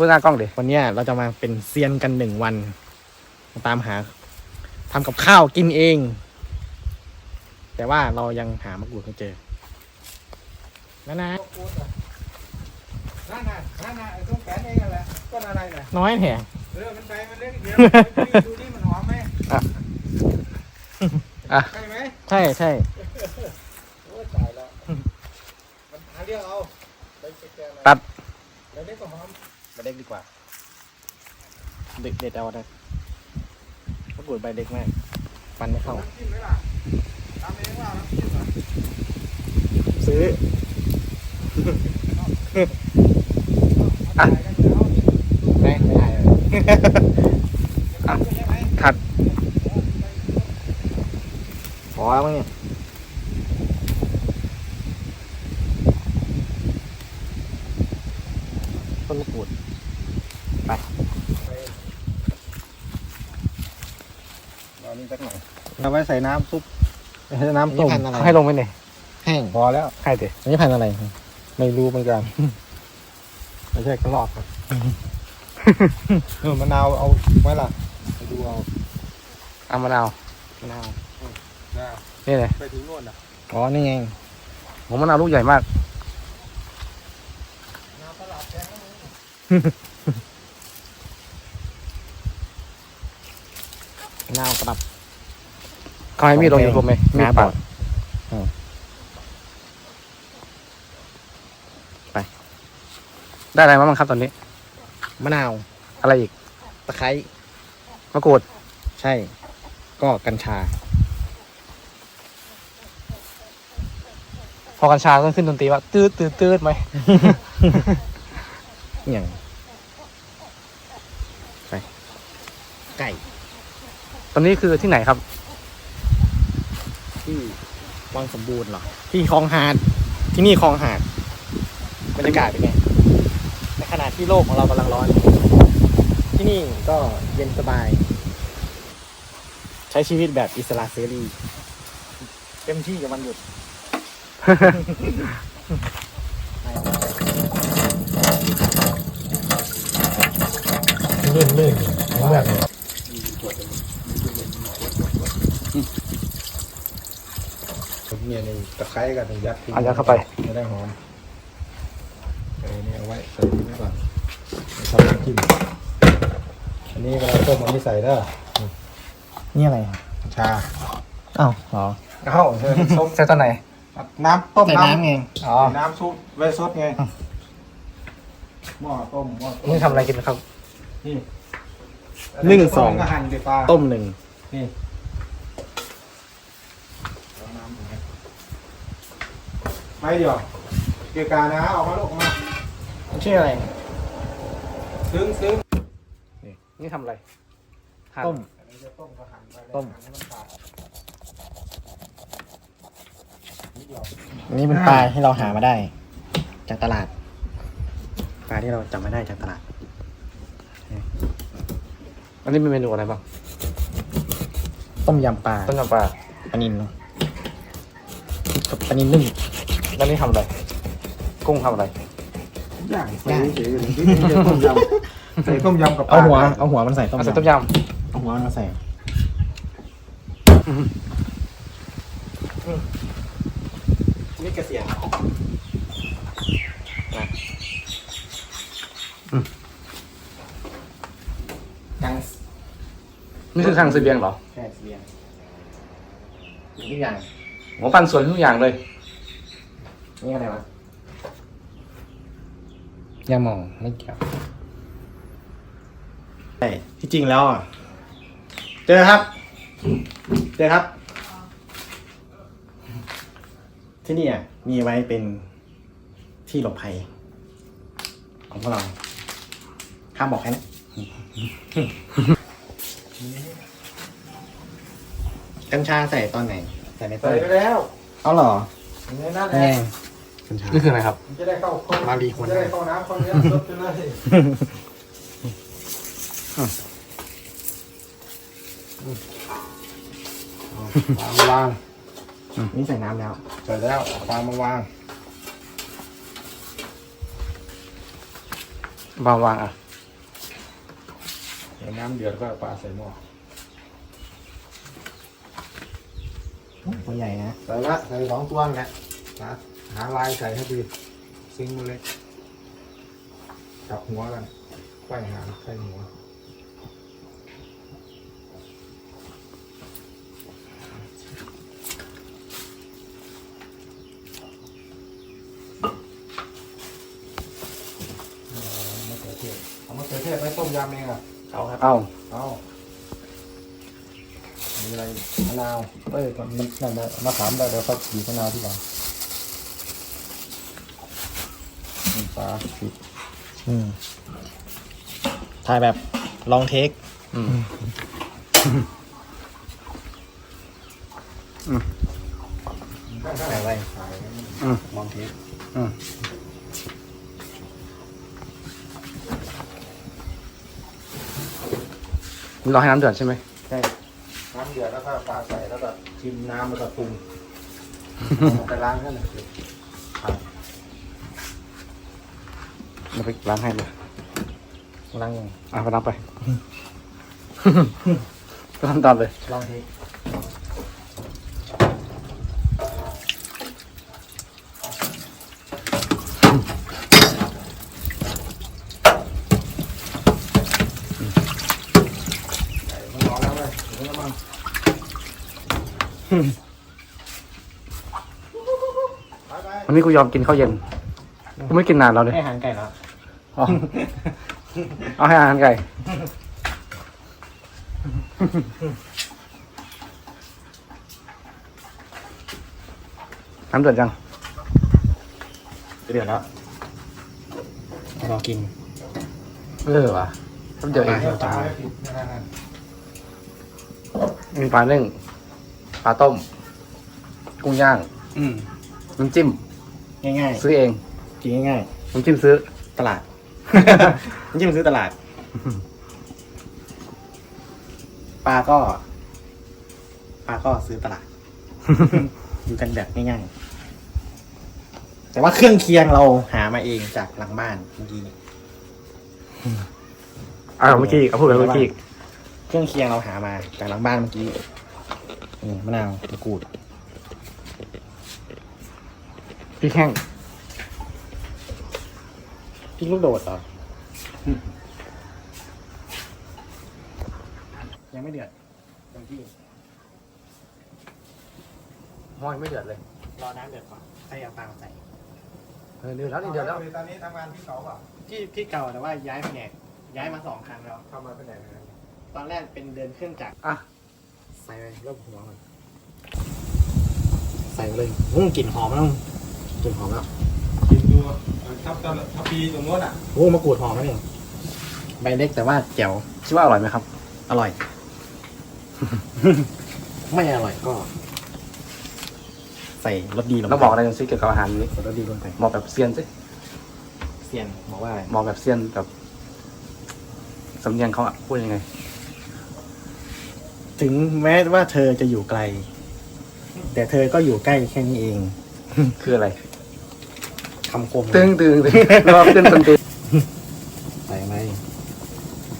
พูดหน้ากล้องดิวันเนี้ยเราจะมาเป็นเซียนกันหนึ่งวัน มาตามหาทำกับข้าวกินเอง แต่ว่าเรายังหามะกรูดไม่เจอนั่นนะนั่นน่ะนั่นน่ะไอ้ตรงแขนเองนั่นแหละต้นอะไรน่ะน้อยแห่เออมันใบมันเล็กเดียวดูดิมันหอมไหมอะใช่ไหมใช่ใช่โอ้ยตายแล้วมันหาเรื่องเอาไปแกะๆหน่อยตัดใบเล็กก็หอม ใบเล็กดีกว่า เด็กเด็ดเอาได้มะกรูดใบเล็กมากฟันไม่เข้า ซื้อถัดขอไม่ไม่ได้อะใช่ไหมถัดพอแล้วมั้งเนี่ยต้นมะกรูด เอานี่สักหน่อย เอาไว้ใส่น้ำซุปน้ำต้มพันธุ์อะไรเขาให้ลงไปหน่อยแห้งพอแล้ว ให้ดิอันนี้พันธุ์อะไรไม่รู้เหมือนกัน ไม่ใช่กระรอกครับ เออมะนาวเอาไว้ล่ะไปดูเอาเอามะนาวมะนาวนะนี่เลยไปถึงโน่นอะอ๋อนี่ไงผมมะนาวลูกใหญ่มาก น้ำตลาดแพงนะมึงมะนาวกระดับ เขาให้มีดลงยูทูบไหมมีดน้าบปัอกดได้อะไรมาบ้างครับตอนนี้ มะนาว อะไรอีก ตะไคร้ มะกรูด ใช่ ก็กัญชา พอกัญชาต้องขึ้นดนตรีว่าตืดตืดตืดไหมอย่างไป ไก่ ตอนนี้คือที่ไหนครับที่ วังสมบูรณ์เหรอ ที่คลองหาด ที่นี่คลองหาด บรรยากาศเป็นไง ในขณะที่โลกของเรากำลังร้อน ที่นี่ก็เย็นสบาย ใช้ชีวิตแบบอิสระเสรี เต็มที่กับวันหยุดเลื่อนเลื่อนแบบ เนี่ยนี่ตะไคร้กับนี่ยัดทิ้งเอายัดเข้าไป จะได้หอมเออนี่เอาไว้ใส่ทิ้งไว้ก่อนทำน้ำจิ้มอันนี้เวลาต้มมันไม่ใส่เด้อนี่อะไรชาอ้าวเหรอเอ้าเออส้มใส่ตอนไหนน้ำต้มใส่น้ำไงอ๋อน้ำซุปไว้ซดไงหม้อต้มหม้อต้มนี่ทำอะไรกินครับนี่นึ่งสอง ก็หั่นไปปลาต้มหนึ่งนี่เอาน้ำอย่างเงี้ย ไม่เดี๋ยวเกี่ยวกานะออกมาลูกออกมามันชื่ออะไร ซึ้งซึ้งนี่ทำอะไรหั่นต้ม อันนี้จะต้มก็หั่นไปต้ม หั่นให้มันขาดนิดเดียวอันนี้เป็นปลาที่เราหามาได้ จากตลาด ปลาที่เราจับมาได้จากตลาด อันนี้เป็นเมนูอะไรบ้างต้มยำปลาต้มยำปลาปลานินเนาะกับปลานินนึ่ง แล้วนี่ทำอะไร กุ้งทำอะไรย่างใส่เฉยๆอย่างที่นี่จะต้มยำใส่ต้มยำกับปลาเอาหัว เอาหัวมันใส่ต้มเอายใส่ต้มยำเอาหัวมันมาใส่นี่กระเสียงกังำนี่คือคลังเสบียงเหรอแค่เสียงทุกอย่างหัวปันส่วนทุกอย่างเลย นี่อะไรวะยาหมองไม่เกี่ยวใช่ที่จริงแล้วอะเจอครับ เจอครับ ที่นี่อะมีไว้เป็นที่หลบภัย ของพวกเราห้ามบอกใครนะกัญชาใส่ตอนไหน ใส่ในต้ใส่นไปแล้ว เอาเหรอในนั่นแหแน่ละ กัญชานี่คืออะไรครับ มันจะได้เข้าเข้ามารีคนจะได้เข้าน้ำคนเนี้ยซดไปเลยวางวางนี่ใส่น้ำแล้ว เสร็จแล้วเอาฟางมาวางวางวางอะเดี๋ยวน้ำเดือดก็เอาปลาใส่หม้อตัวใหญ่นะ ใส่ละใส่สองตัวแหละนะ หาลายใส่ให้ดีซิงค์มันเล็กจับหัวกันไขว้หางใส่หัวเอามะเขือเทศเอามะเขือเทศไปต้มยำเองอะเอาครับ เอ้าเอามีอะไรมะนาว เอ้ยมันนั่นนะมะขามได้เดี๋ยวเขาบีบมะนาวที่หลัง น้ำปลาปิดอืมถ่ายแบบลองเทคอืมถ่ายไว้อืมลองเทคอืมรอให้น้ำเดือดใช่ไหมใช่น้ำเดือดแล้วก็ปลาใส่แล้วก็ชิมน้ำแล้วก็ปรุงเอาไปล้างกันเลย เราไปล้างให้เลยล้างยังอะไปล้างไปก็ทำตามเลยลองเทคใส่มันร้อนแล้วเลยถึงแล้วมั้งไปไปวันนี้กูยอมกินข้าวเย็น กูไม่กินนานแล้วเลย ให้อาหารไก่แล้ว อ๋อเอาให้อาหารไก่น้ำเดือดยังเดือดแล้วรอกิน เออว่ะน้ำเดือดเองปลาให้ผิดนั่นมีปลานึ่งปลาต้ม กุ้งย่าง อืมน้ำจิ้ม ง่ายซื้อเองๆกินง่ายน้ำจิ้มซื้อๆตลาด ยิ่งซื้อตลาด ปลาก็ ปลาก็ซื้อตลาด อยู่กันแบบง่ายๆ แต่ว่าเครื่องเคียงเราหามาเองจากหลังบ้านเมื่อกี้ อ่าเมื่อกี้เอาพูดไปเมื่อกี้เครื่องเคียงเราหามาจากหลังบ้านเมื่อกี้นี่มะนาวมะกรูดพี่แข้ง พริกลูกโดดเหรออยังไม่เดือดเต็มที่มอยไม่เดือดเลย รอน้ำเดือดก่อนให้เอาปลามาใส่ เออเดือดแล้วนี่เดือดแล้ว ตอนนี้ทำงานที่เขาเปล่ะที่ที่เก่าแต่ว่าย้ายแผนกย้ายมาสองครั้งแล้ว ทำมาเป็นไหนนะตอนแรกเป็นเดินเครื่องจักรอะ ใส่ไปเริ่มหัวมันใส่ไปเลยอืมกลิ่นหอมแล้วกลิ่นหอมแล้วกินดู ทับตะทับปีตรงโน้นอะโอ้มะกรูดหอมแล้วนี่ใบเล็กแต่ว่าแจ๋วคิดว่าอร่อยไหมครับ อร่อย ไม่อร่อยก็ ใส่รสดีลงไปแล้วบอกอะไรกันซิเกี่ยวกับอาหารนี้ใส่รสดีลงไปบอกแบบเซียนสิเซียนบอกว่าอะไรบอกแบบเซียนแบบสำเนียงเขาอะพูดยังไง ถึงแม้ว่าเธอจะอยู่ไกล แต่เธอก็อยู่ใกล้แค่นี้เอง คืออะไร คำคมตึงตึงตึงแล้วก็ขึ้นต้นตีนใส่ไหม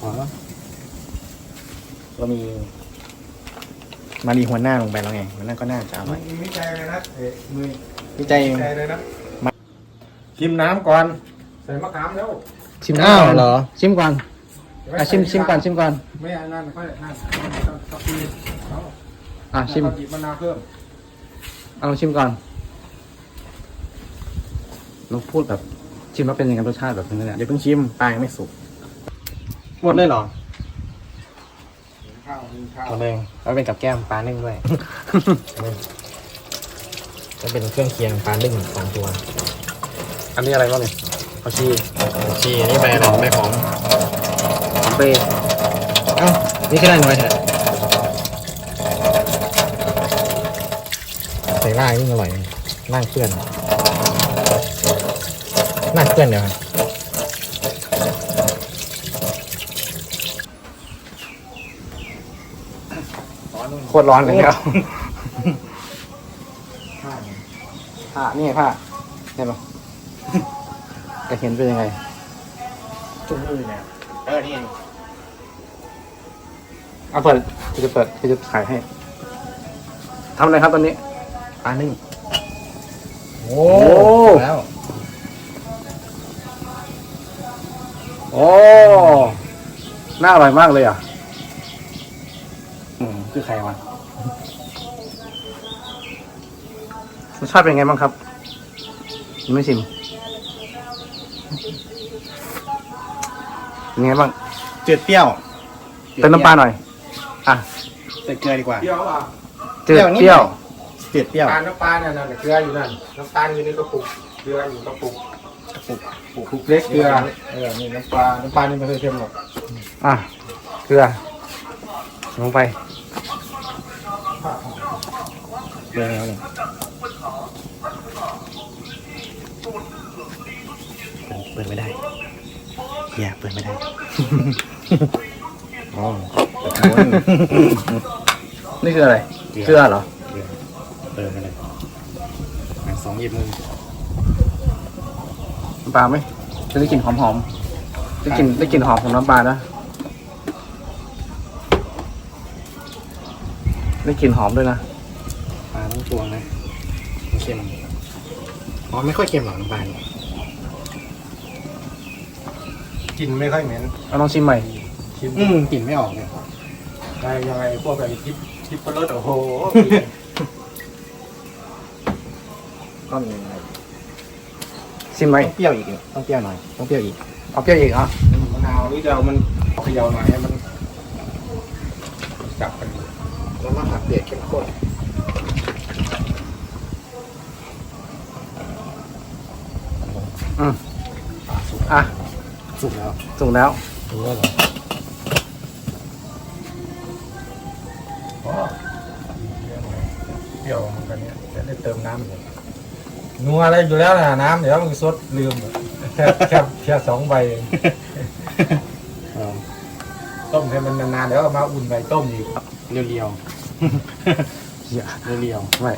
พอแล้วเรามี มารีหัวหน้าลงไปแล้วไงมันน่าก็น่าจะอร่อยมีวิจัยเลยนะเอ๊ะมือวิจัยวิจัยเลยนะชิมน้ำก่อน ใส่มะขามแล้วชิมอ้าวก่นเหรอ ชิมก่อนอะชิมชิมก่อนชิมก่อนไม่อันนั้นค่อยนั่นทับปีเอาอะชิมแล้วก็หยิบมะนาวเพิ่มเอาลองชิมก่อน ลองพูดแบบชิมแล้วเป็นยังไงรสชาติแบบนี้เนี่ยเดี๋ยวเพิ่งชิมปลายังไม่สุกหมดเลยเหรอกินข้าวกินข้าวหมดเลยแล้วเป็นกับแก้มปลานึ่งด้วยจะเป็นเครื่องเคียงปลานึ่งสองตัว อันนี้อะไรบ้างเนี่ยผักชีผักชีอันนี่ใบหอมใบหอมหอมเปรย์เอ้านี่แค่ได้น้อยเถอะใส่ล่ายิ่งอร่อยล่างเพื่อน ล่างเพื่อนเดี๋ยวครับโคตรร้อนเลยครับผ้านี่ไงผ้าเห็นปะจะเห็นเป็นยังไง จุ่มมือเนี่ยเออนี่เองเอาเปิดกูจะเปิดกูจะขายให้ทำอะไรครับตอนนี้ปลานึ่งโอ้โอ้แล้ว โอ้น่าอร่อยมากเลยอะ อืมคือใครวะรสชาติเป็นไงบ้างครับยังไม่ชิมเป็นไงบ้างจืดเปรี้ยวเติมน้ำปลาหน่อย อะใส่เกลือดีกว่าเปรี้ยวอะจืดเปรี้ยวนิดเปรี้ยวหน่อยจืดเปรี้ยวปลาน้ำปลาเนี่ยนะเกลืออยู่นั่น น้ำตาลอยู่ในกระปุก เกลืออยู่กระปุก กระปุกกระปุกเล็กเกลือเออนี่น้ำปลา น้ำปลานี่ไม่เคยเค็มหรอกอะเกลือลงไปเกลือแล้วเนี่ยเปิดไม่ได้เฮียเปิดไม่ได้ อ๋อเปิดม้วนนี่คืออะไร เกลือเหรอเกลือเปิดไม่ได้อะสองหยิบมือ น้ำปลาไหมจะได้กลิ่นหอมๆได้กลิ่นได้กลิ่นหอมของน้ำปลานะได้กลิ่นหอมด้วยนะปลาต้องตวงนะมันเค็มอ๋อไม่ค่อยเค็มหรอกน้ำปลาเนี่ยกลินไม่ค่อยเหม็นเอาลองชิมใหม่ชิมอืมกลิ่นไม่ออกเนี่ยได้ยังไงพวกไอ้ทิปทิปรสโอ้โห ก็มีอะไร ชิมไหมต้องเปรี้ยวอีกเนี่ยต้องเปรี้ยวหน่อยต้องเปรี้ยวอีกเอาเปรี้ยวอีกเหรอมะนาวนี่จะเอามันเขย่าหน่อยให้มันจับกันแล้วมะขามเปียกเข้มข้นอืมอะสุกแล้วสุกแล้วรู้ว่าเหรออ๋อเปรี้ยวเหมือนกันเนี่ยจะได้เติมน้ำเลย นัวอะไรอยู่แล้วนะน้ำเดี๋ยวมันซดลืมแค่แค่แค่สองใบเองอ๋อต้มให้มันนานๆเดี๋ยวเอามาอุ่นใบต้มอีกเรียวเรียวเหี้ยเรียวเรียวไม่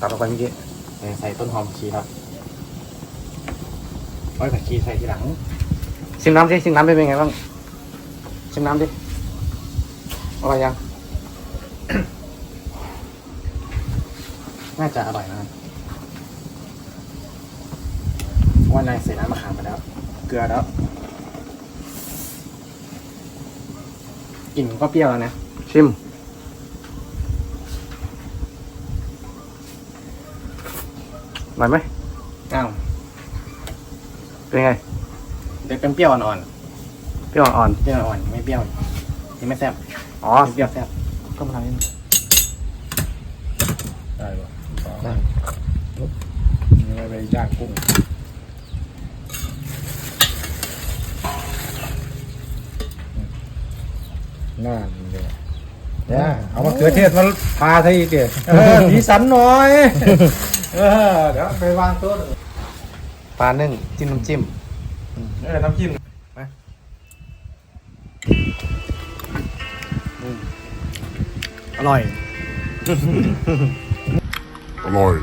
ตัดออกไปเมื่อกี้ๆเนี่ยใส่ต้นหอมชีครับไว้ผักชีใส่ทีหลังชิมน้ำสิชิมน้ำเป็นไงบ้างชิมน้ำดิอร่อยยังน่าจะอร่อยนะครับเพราะ ว่านายใส่น้ำมะขามไปแล้ว เกลือแล้วกลิ่นก็เปรี้ยวแล้วนะ ชิม อร่อยไหมอ้าวเป็นไง เดี๋ยวเป็นเปรี้ยวอ่อนเปรี้ยวอ่อนๆ เปรี้ยวอ่อนๆไม่เปรี้ยวยังไม่แซ่บๆอ๋อเป็นเปรี้ยวแซ่บก็มาทำนี่ได้ปะได้ นี่ไม่ไปย่างกุ้ง น่าเลยเนี่ยเอามะเขือเทศมาพาใส่อีกเดี๋ยวเออสีสันหน่อย เออเดี๋ยวไปวางโต๊ะปลานึ่งจิ้มน้ำจิ้มเออน้ำจิ้มอร่อย อร่อย